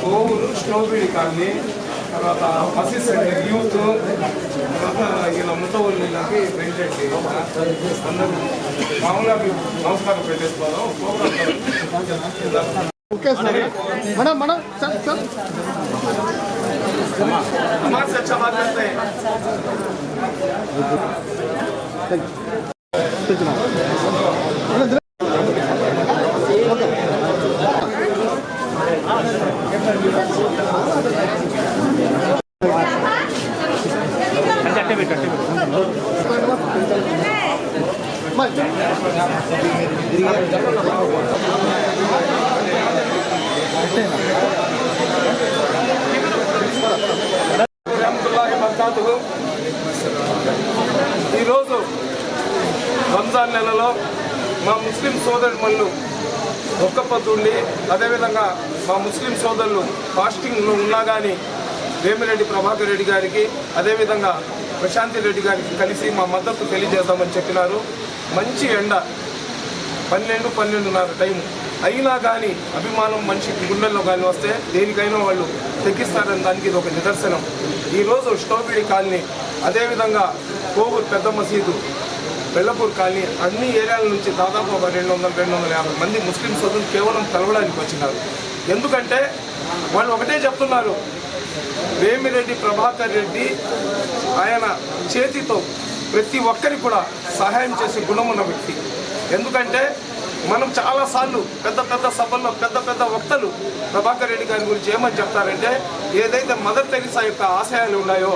Kovur strawberry colony తర్వాత bus centre youth తర్వాత ఇలా ముత్తవల్లికి పెంచండి అందరూ మామూలుగా నమస్కారం పెట్టేసుకోవడం program okay sir madam madam sir sir अच्छा बात करते हैं ఈరోజు రంజాన్ నెలలో మా ముస్లిం సోదరుమణులు ఒక్క అదేవిధంగా మా ముస్లిం సోదరులు ఫాస్టింగ్లో ఉన్నా కానీ వేమిరెడ్డి ప్రభాకర్ రెడ్డి గారికి అదేవిధంగా ప్రశాంతి రెడ్డి గారికి కలిసి మా మద్దతు తెలియజేద్దామని చెప్పినారు. మంచి ఎండ పన్నెండు పన్నెండున్నర టైం అయినా కానీ అభిమానం మనిషి గుండెల్లో కానీ వస్తే దేనికైనా వాళ్ళు తెగిస్తారని దానికి ఇది ఒక నిదర్శనం. ఈరోజు స్టోబిడి కాలనీ అదేవిధంగా కోవూరు పెద్ద మసీదు బెల్లపూర్ కాలనీ అన్ని ఏరియాల నుంచి దాదాపు ఒక రెండు వందల రెండు వందల యాభై మంది ముస్లిం సోదరులు కేవలం కలవడానికి వచ్చినారు. ఎందుకంటే వాళ్ళు ఒకటే చెప్తున్నారు వేమిరెడ్డి ప్రభాకర్ రెడ్డి ఆయన చేతితో ప్రతి ఒక్కరికి కూడా సహాయం చేసే గుణం ఉన్న వ్యక్తి. ఎందుకంటే మనం చాలాసార్లు పెద్ద పెద్ద సభల్లో పెద్ద పెద్ద వక్తలు ప్రభాకర్ రెడ్డి గారి గురించి ఏమని చెప్తారంటే ఏదైతే మదర్ తెరిసా యొక్క ఆశయాలు ఉన్నాయో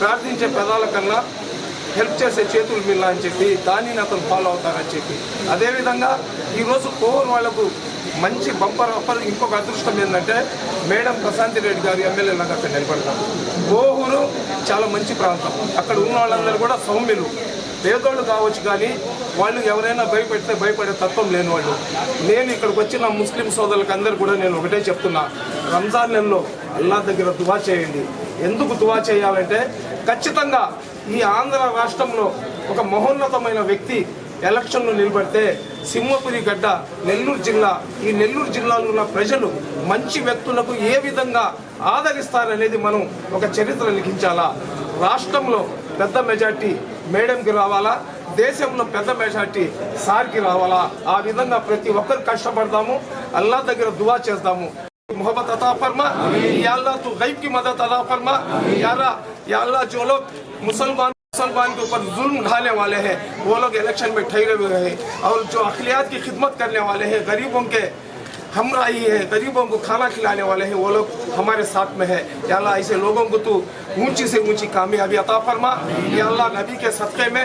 ప్రార్థించే పెదాల కన్నా హెల్ప్ చేసే చేతులు మిల్ల అని చెప్పి దానిని అతను ఫాలో అవుతారని చెప్పి. అదేవిధంగా ఈరోజు కోవూరు వాళ్ళకు మంచి బంపర్ ఆఫర్ ఇంకొక అదృష్టం ఏంటంటే మేడం ప్రశాంతి రెడ్డి గారు ఎమ్మెల్యే లాగా అక్కడ నిలబడతారు. కోవూరు చాలా మంచి ప్రాంతం. అక్కడ ఉన్న వాళ్ళందరూ కూడా సౌమ్యులు. పేదోళ్ళు కావచ్చు కానీ వాళ్ళు ఎవరైనా భయపెడితే భయపడే తత్వం లేని వాళ్ళు. నేను ఇక్కడికి వచ్చిన ముస్లిం సోదరులకు అందరూ కూడా నేను ఒకటే చెప్తున్నా. రంజాన్ నెలలో అల్లా దగ్గర దువా చేయండి. ఎందుకు దువా చేయాలంటే ఖచ్చితంగా ఈ ఆంధ్ర రాష్ట్రంలో ఒక మహోన్నతమైన వ్యక్తి ఎలక్షన్లు నిలబడితే సింహపురి గడ్డ నెల్లూరు జిల్లా. ఈ నెల్లూరు జిల్లాలో ఉన్న ప్రజలు మంచి వ్యక్తులకు ఏ విధంగా ఆదరిస్తారనేది మనం ఒక చరిత్ర లిఖించాలా? రాష్ట్రంలో పెద్ద మెజార్టీ మేడంకి రావాలా? దేశంలో పెద్ద మెజార్టీ సార్కి రావాలా? ఆ విధంగా ప్రతి ఒక్కరు కష్టపడదాము అల్లా దగ్గర దువా చేద్దాము मोहब्बत अता फरमा। या अल्लाह तू गैब की मदद अता फरमा। या अल्लाह या अल्लाह जो लोग मुसलमान मुसलमान के ऊपर जुल्म ढाने वाले हैं वो लोग इलेक्शन में ठहरे हुए हैं और जो अखिलियात की खिदमत करने वाले हैं गरीबों के हमराही है गरीबों को खाना खिलाने वाले हैं वो लोग हमारे साथ में है। या अल्लाह ऐसे लोगों को तू ऊँची से ऊँची कामयाबी अता फरमा। या अल्लाह नबी के सदक़े में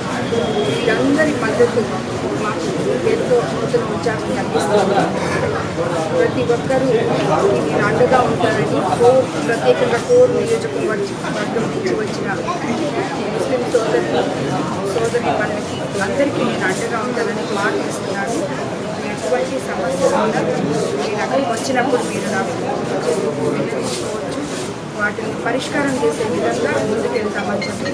వీరందరి మద్దతు మాకు ఎంతో నూతన ఉత్సాహం కలిగిస్తుంది. ప్రతి ఒక్కరూ మీరు అండగా ఉంటారని కోర్ ప్రత్యేకంగా కోర్ నియోజకవర్గం నుంచి వచ్చిన ముస్లిం సోదరులు సోదరి వాళ్ళకి అందరికీ నేను అండగా ఉంటానని మాట ఇస్తున్నాను. ఎటువంటి సమస్య ఉన్నా నేను అక్కడికి వచ్చినప్పుడు మీరు నాకు విన్నవించుకోవచ్చు. వాటిని పరిష్కారం చేసే విధంగా ముందుకెళ్తామని చెప్పి